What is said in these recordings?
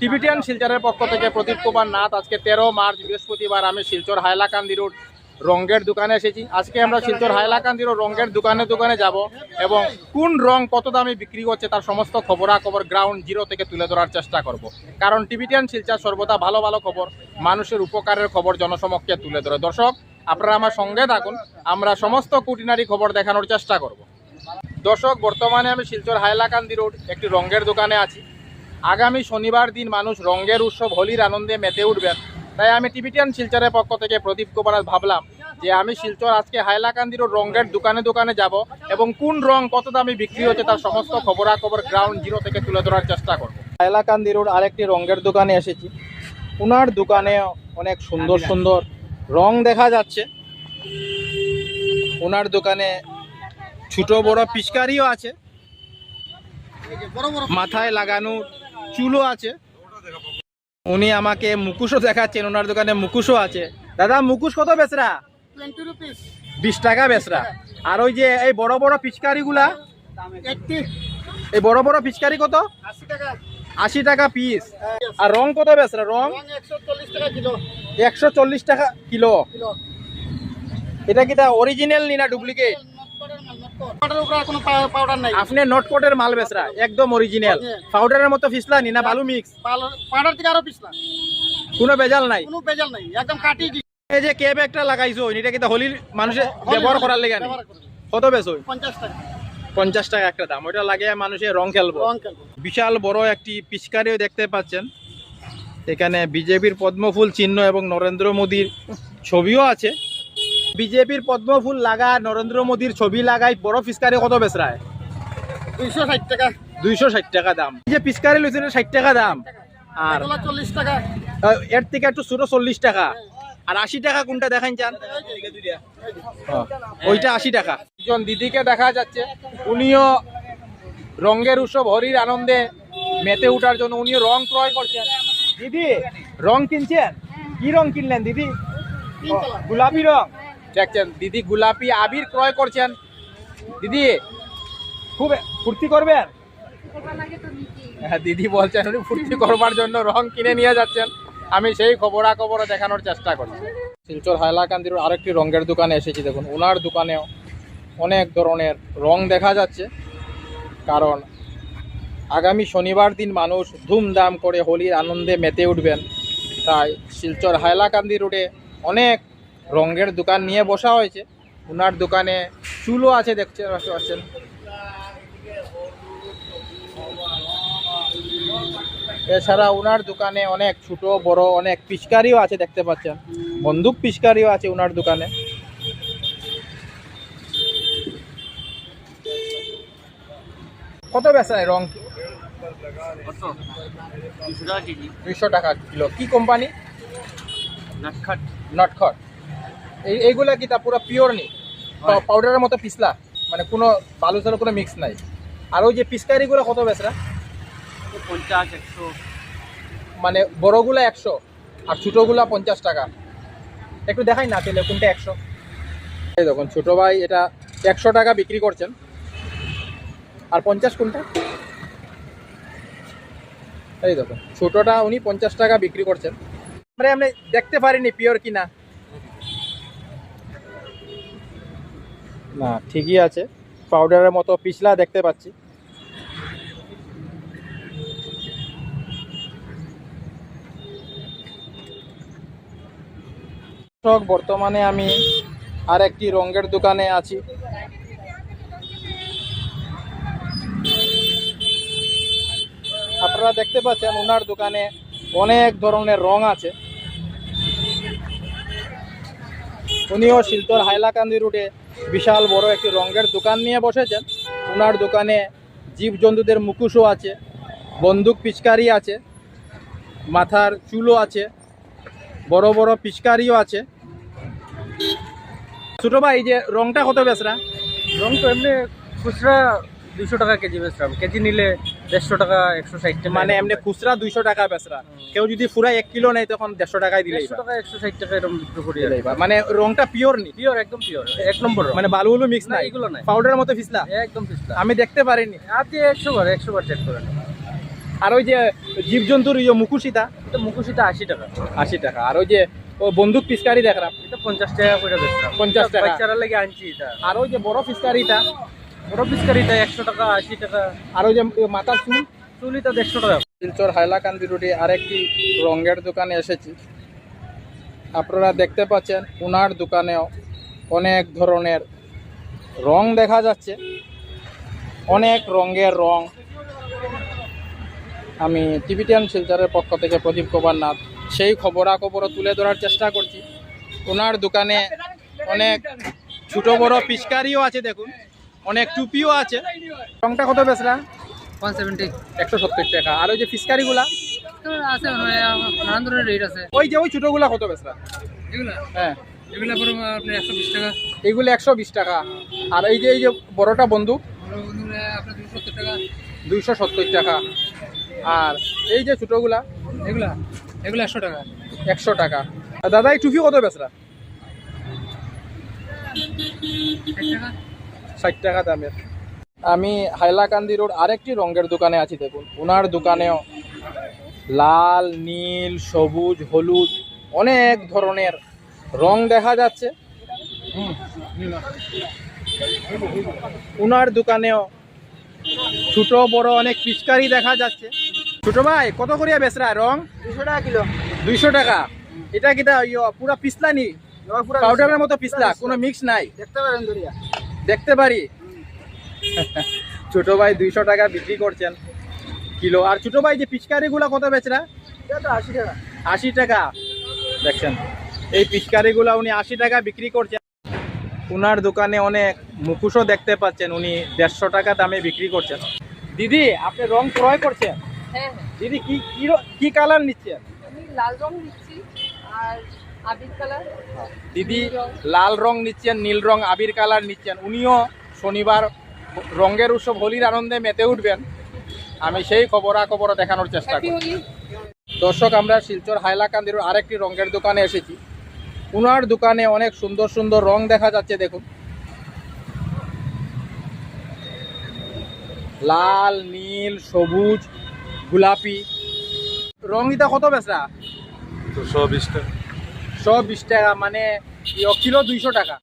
Tibetan শিলচরের পক্ষ থেকে প্রদীপ কুমার নাথ, আজকে তেরো মার্চ, বৃহস্পতিবার আমি শিলচর হাইলাকান্দি রোড রঙ্গের দোকানে এসেছি। আজকে আমরা শিলচর হাইলাকান্দি রোড রঙ্গের দোকানে দোকানে যাব এবং কোন রং কত দামে বিক্রি হচ্ছে তার সমস্ত খবরাখবর গ্রাউন্ড জিরো থেকে তুলে ধরার চেষ্টা করব। কারণ টিবিটিয়ান শিলচর সর্বদা ভালো ভালো খবর, মানুষের উপকারের খবর জনসমক্ষে তুলে ধরে। দর্শক, আপনারা আমার সঙ্গে থাকুন, আমরা সমস্ত কুটিনারি খবর দেখানোর চেষ্টা করব। দর্শক, বর্তমানে আমি শিলচর হাইলাকান্দি রোড একটি রঙ্গের দোকানে আছি। আগামী শনিবার দিন মানুষ রঙ্গের উৎসব, হোলির আনন্দে মেতে উঠবেন। তাই আমি টিবিটিয়ান শিলচরের পক্ষ থেকে প্রদীপ কুমার ভাবলাম যে আমি শিলচর আজকে হাইলাকান্দির রোড রঙ্গের দোকানে দোকানে যাব এবং কোন রং কত দামে বিক্রি হচ্ছে তার সমস্ত খবরাখবর গ্রাউন্ড জিরো থেকে তুলে ধরার চেষ্টা করব। হাইলাকান্দি রোড আরেকটি রঙ্গের দোকানে এসেছি। ওনার দোকানে অনেক সুন্দর সুন্দর রং দেখা যাচ্ছে। ওনার দোকানে ছোট বড় পিচকারিও আছে। মাথায় লাগানো চুলও আছে। উনি আমাকে মুকুশও দেখাচ্ছেন ওনার দোকানে মুকুশও আছে। দাদা মুকুশ কত বেচরা? বিশ টাকা বেচরা। আর ওই যে এই বড় বড় পিচকারিগুলা? এই বড় বড় পিচকারি কত? আশি টাকা। পিস। আর রং কত বেচরা? রং? একশো চল্লিশ টাকা কিলো। এটা কি তা অরিজিনাল নি না ডুপ্লিকেট আপনি নটকটের মাল বেচরা একদম অরিজিনাল পাউডারের মতো ফিসলা নি না বালু মিক্স পাউডার- পাউডার থেকে আরও পিছলা কোনো বেজাল নাই? কোনো বেজাল নাই একদম কাটি এই যে কেব একটা লাগাইছো এটা কিন্তু হোলির মানুষে ব্যবহার করার লেগে কত বেচো? পঞ্চাশ টাকা। পঞ্চাশ টাকা একটা দাম। ওইটা লাগে মানুষের রং খেলব। বিশাল বড় একটি পিচকারিও দেখতে পাচ্ছেন। এখানে বিজেপির পদ্মফুল চিহ্ন এবং নরেন্দ্র মোদীর ছবিও আছে। বিজেপির পদ্মফুল লাগা নরেন্দ্র মোদীর ছবি লাগাই বড় পিচকারি কত বেচরায়? দুইশো ষাট টাকা। দুইশো ষাট টাকা দাম। যে পিচকারি লইছেন ষাট টাকা দাম। আর চল্লিশ টাকা। এর থেকে একটু ছোট চল্লিশ টাকা। আর আশি টাকা কোনটা দেখান চান? ওইটা আশি টাকা। একজন দিদিকে দেখা যাচ্ছে উনিও রঙের উৎসব হরির আনন্দে মেতে উঠার জন্য উনিও রং ক্রয় করছেন। দিদি রং কিনছেন? কি রং কিনলেন দিদি? গোলাপি রং? দেখছেন, দিদি গোলাপি আবির ক্রয় করছেন। দিদি, খুব ফুর্তি করবেন? হ্যাঁ দিদি বলছেন উনি ফুর্তি করবার জন্য রং কিনে নিয়ে যাচ্ছেন। আমি সেই খবরাখবর দেখানোর চেষ্টা করছি। শিলচর হাইলাকান্দির আরেকটি রঙের দোকানে এসেছি, দেখুন ওনার দোকানেও অনেক ধরনের রং দেখা যাচ্ছে। কারণ আগামী শনিবার দিন মানুষ ধুমধাম করে হোলির আনন্দে মেতে উঠবেন। তাই শিলচর হাইলাকান্দি রোডে অনেক রঙের দোকান নিয়ে বসা হয়েছে। ওনার দোকানে চুলও আছে দেখতে পাচ্ছেন। এছাড়া ওনার দোকানে অনেক ছোট বড় অনেক পিচকারিও আছে দেখতে পাচ্ছেন। বন্দুক পিচকারিও আছে ওনার দোকানে। কত বেচায় রং? দুইশো টাকা কিলো। কি কোম্পানি? নটখট। এই এইগুলা কি তা পুরো পিওর নি? পাউডারের মতো পিছলা? মানে কোনো বালু চালু কোনো মিক্স নাই। আর ওই যে পিচকারিগুলো কত বেচরা? পঞ্চাশ একশো। মানে বড়গুলা একশো আর ছোটোগুলা পঞ্চাশ টাকা। একটু দেখাই না তাহলে কোনটা একশো? এই দেখুন ছোটো ভাই এটা একশো টাকা বিক্রি করছেন। আর পঞ্চাশ কোনটা? এই দেখুন ছোটোটা উনি পঞ্চাশ টাকা বিক্রি করছেন। মানে আপনি দেখতে পারিনি পিওর কিনা। না, ঠিকই আছে। পাউডারের মতো পিছলা দেখতে পাচ্ছি। বর্তমানে আমি আর একটি রঙের দোকানে আছি। আপনারা দেখতে পাচ্ছেন ওনার দোকানে অনেক ধরনের রং আছে। উনিও শিলচর হাইলাকান্দি রুটে বিশাল বড় একটি রঙের দোকান নিয়ে বসেছেন। ওনার দোকানে জীবজন্তুদের মুখোশও আছে, বন্দুক পিচকারি আছে, মাথার চুলও আছে, বড় বড় পিচকারিও আছে। ছোট ভাই যে রংটা কত বেচরা? রং তো এমনি খুচরা দুশো টাকা কেজি বেচলাম কেজি নিলে দেড়শো টাকা একশো ষাট টাকা মানে এমনি খুচরা দুইশো টাকা বেচরা। কেউ যদি পুরা এক কিলো নেয় তখন দেড়শো টাকায় দিলেই দেড়শো টাকা একশো ষাট টাকা এরকম বিক্রি করি আর দিলেই বা। মানে রংটা পিওর নি। পিওর একদম পিওর এক নম্বর মানে বালু বালু মিক্স না, নাই। এগুলো নাই। পাউডারের মতো ফিসলা একদম আমি দেখতে পারিনি। একশো বার একশো বার চেক করেন আর ওই যে জীবজন্তুর ইয়ে মুকুশিতা? এটা মুখোশিটা আশি টাকা। আশি টাকা। আর ওই যে ও বন্দুক পিচকারি দেখলাম এটা পঞ্চাশ টাকা করে বেচলাম 50 টাকা। বাচ্চারা লাগে আনছি এটা। আর ওই যে বড় পিচকারিটা বড় একশো টাকা আশি টাকা। আর ওই যে মাথার চুল? চুলিটা দেড়শো টাকা। শিলচর হাইলাকান্দি রোডে আরেকটি রঙের দোকানে এসেছি। আপনারা দেখতে পাচ্ছেন ওনার দোকানেও অনেক ধরনের রং দেখা যাচ্ছে। অনেক রঙের রং। আমি টিভিটিয়ান শিলচরের পক্ষ থেকে প্রদীপ কুমার নাথ সেই খবরাখবরও তুলে ধরার চেষ্টা করছি। ওনার দোকানে অনেক ছোট বড় পিচকারিও আছে দেখুন। অনেক টুপিও আছে। রংটা কত বেচরা ওয়ান সেভেন্টি একশো সত্তর টাকা। আর ওই যে ফিসকারিগুলা? আছে নানান ধরনের রেট আছে। ওই যে ওই ছোটগুলা কত বেচরা এগুলা? হ্যাঁ। এগুলা পরে আপনার একশো বিশ টাকা। এইগুলো একশো বিশ টাকা। আর এই যে এই যে বড়টা বন্দুক আপনার দুশো সত্তর টাকা। দুইশো সত্তর টাকা। আর এই যে ছোটগুলা? এগুলা? এগুলো একশো টাকা। একশো টাকা। আর দাদা এই টুপি কত বেচরা টাকা। ষাট টাকা দামের। আমি হাইলাকান্দি রোড আরেকটি রঙের দোকানে আছি দেখুন। ওনার দোকানেও লাল নীল সবুজ হলুদ অনেক ধরনের রং দেখা যাচ্ছে। ওনার দোকানেও ছোট বড় অনেক পিচকারি দেখা যাচ্ছে। ছোট ভাই কত করিয়া বেচরা? রং? দুশো টাকা কিলো। দুইশো টাকা। এটা কিটা পুরা পিছলা নি? পাউডারের মতো পিছলা কোনো মিক্স নাই। দেখতে পারেন দেখতে পারি। ছোট ভাই দুইশো টাকা বিক্রি করছেন কিলো। আর ছোট ভাই যে পিচকারিগুলো কত বেচরা আশি টাকা। আশি টাকা। দেখছেন এই পিচকারিগুলো উনি আশি টাকা বিক্রি করছেন। উনার দোকানে অনেক মুখোশও দেখতে পাচ্ছেন উনি দেড়শো টাকা দামে বিক্রি করছেন। দিদি আপনি রং ক্রয় করছেন? হ্যাঁ হ্যাঁ। দিদি কি কি কালার নিচ্ছেন? লাল রং নিচ্ছি আর দিদি লাল রং নিচ্ছেন নীল রং আবির কালার নিচ্ছেন। উনিও শনিবার রঙের উৎসব হোলির আনন্দে মেতে উঠবেন। আমি সেই খবরাখবর দেখানোর চেষ্টা করি দর্শক আমরা শিলচর হাইলাকান্দির আরেকটি রঙের দোকানে এসেছি। উনার দোকানে অনেক সুন্দর সুন্দর রং দেখা যাচ্ছে দেখুন। লাল নীল সবুজ গোলাপি। রং এটা কত বেচরা? দুশো বিশ টাকা। সব বিশ টাকা মানে কিলো দুইশো টাকা।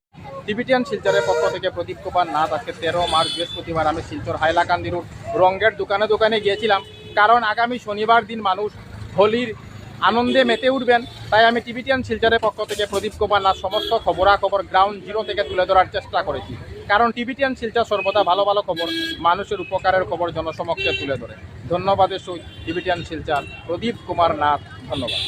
টিবিটিয়ান শিলচরের পক্ষ থেকে প্রদীপ কুমার নাথ, আজকে তেরো মার্চ, বৃহস্পতিবার আমি শিলচর হাইলাকান্দি রোড, রঙ্গের দোকানে দোকানে গিয়েছিলাম। কারণ আগামী শনিবার দিন মানুষ হোলির আনন্দে মেতে উঠবেন। তাই আমি টিবিটিয়ান শিলচরের পক্ষ থেকে প্রদীপ কুমার নাথ সমস্ত খবরাখবর গ্রাউন্ড জিরো থেকে তুলে ধরার চেষ্টা করেছি। কারণ টিবিটিয়ান শিলচর সর্বদা ভালো ভালো খবর, মানুষের উপকারের খবর জনসমক্ষে তুলে ধরে। ধন্যবাদের সহিত টিবিটিয়ান শিলচর, প্রদীপ কুমার নাথ, ধন্যবাদ।